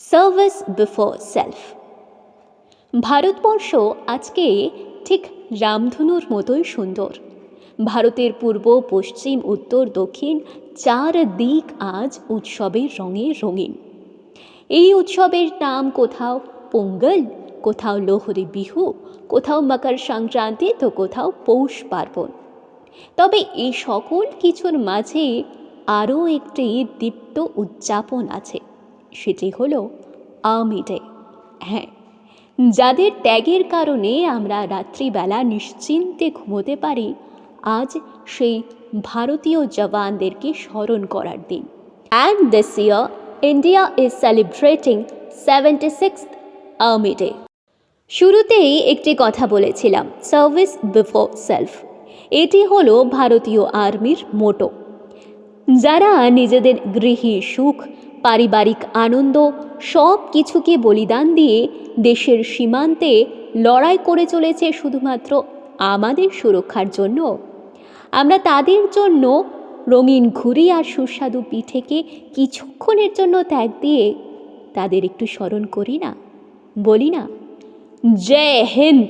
Service before self Bharatvarsha আজকে ঠিক রামধনুর মতোই সুন্দর। ভারতের পূর্ব, পশ্চিম, উত্তর, দক্ষিণ চার দিক আজ উৎসবের রঙে রঙিন। এই উৎসবের নাম কোথাও পোঙ্গল, কোথাও লোহরি বিহু, কোথাও মকর সংক্রান্তি, তো কোথাও পৌষ পার্বণ। তবে এই সকল কিছুর মাঝে আরও একটি দীপ্ত উদযাপন আছে। সেটি হলো আর্মি ডে হ্যাঁ যাদের ত্যাগের কারণে আমরা রাত্রিবেলা নিশ্চিন্তে ঘুমোতে পারি, আজ সেই ভারতীয় জওয়ানদেরকে স্মরণ করার দিন। And this year India is celebrating seventy six army day শুরুতেই একটি কথা বলেছিলাম সার্ভিস বিফোর সেলফ এটি হলো ভারতীয় আর্মির মোটো যারা নিজেদের গৃহী সুখ পারিবারিক আনন্দ সব কিছুকে বলিদান দিয়ে দেশের সীমান্তে লড়াই করে চলেছে শুধুমাত্র আমাদের সুরক্ষার জন্য। আমরা তাদের জন্য রঙিন ঘুরি আর সুস্বাদু পিঠেকে কিছুক্ষণের জন্য ত্যাগ দিয়ে তাদের একটু স্মরণ করি না। বলি না, জয় হিন্দ!